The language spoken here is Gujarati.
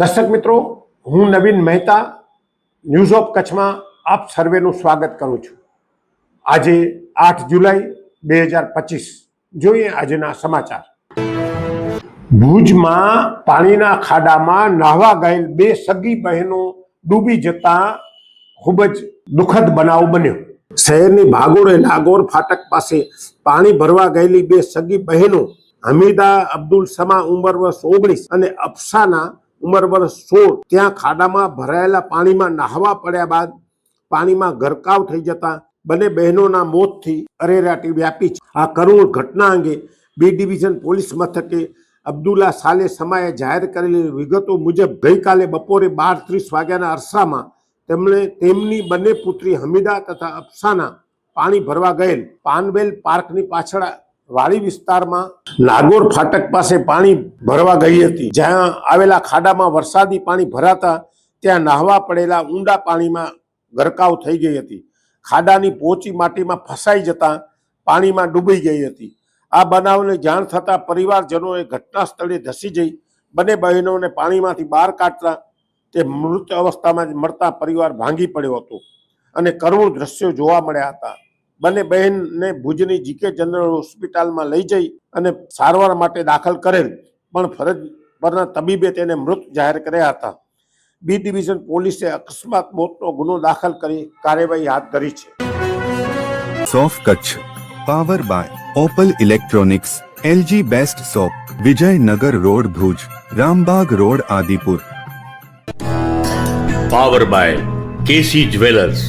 દર્શક મિત્રો, હું નવીન મહેતા ન્યૂઝ ઓફ કચ્છમાં આપ સર્વેનું સ્વાગત કરું છું. આજે આઠ જુલાઈ બે હજાર પચીસ. જોઈએ આજના સમાચાર. ભુજમાં પાણીના ખાડામાં નાહવા ગયેલ બે સગી બહેનો ડૂબી જતા ખૂબ જ દુઃખદ બનાવ બન્યો. શહેરની ભાગોળે નાગોર ફાટક પાસે પાણી ભરવા ગયેલી બે સગી બહેનો, હમીદા અબ્દુલ સમા ઉંમર વર્ષ ઓગણીસ અને અફસાના ઉંમર વર્ષ સોળ, ત્યાં ખાડામાં ભરાયેલા પાણીમાં નાહવા પડ્યા બાદ પાણીમાં ગરકાવ થઈ જતા બંને બહેનોના મોતથી અરેરાટી વ્યાપી છે. આ કરુણ ઘટના અંગે બી ડિવિઝન પોલીસ મથકે અબ્દુલ્લા સાલે સમાએ જાહેર કરેલી વિગતો મુજબ ગઈકાલે બપોરે બાર ત્રીસ વાગ્યાના અરસામાં તેમણે તેમની બંને પુત્રી હમીદા તથા અફસાના પાણી ભરવા ગયેલ પાનવેલ પાર્કની પાછળ વાડી વિસ્તારમાં નાગોર ફાટક પાસે પાણી ભરવા ગઈ હતી. જ્યાં આવેલા ખાડામાં વરસાદી પાણી ભરાતા ત્યાં નાહવા પડેલા ઊંડા પાણીમાં ગરકાવ થઈ ગઈ હતી. ખાડાની પોચી માટીમાં ફસાઈ જતા પાણીમાં ડૂબી ગઈ હતી. આ બનાવને જાણ થતાં પરિવારજનોએ ઘટના સ્થળે ધસી જઈ બંને બહેનોને પાણીમાંથી બહાર કાઢતા તે મૃત અવસ્થામાં જ મળતા પરિવાર ભાંગી પડ્યો હતો અને કરુણ દ્રશ્યો જોવા મળ્યા હતા. બંને બહેનને ભુજની જીકે જનરલ હોસ્પિટલમાં લઈ જઈ અને સારવાર માટે દાખલ કરેલ. પણ ફરજ પરના તબીબે તેને મૃત જાહેર કર્યા હતા. બી ડિવિઝન પોલીસે અકસ્માત મોતનો ગુનો દાખલ કરી કાર્યવાહી હાથ ધરી છે. સોફ Kutch power by Opal electronics LG best shop Vijaynagar road Bhuj Rambag road Adipur. Power by KC jewellers.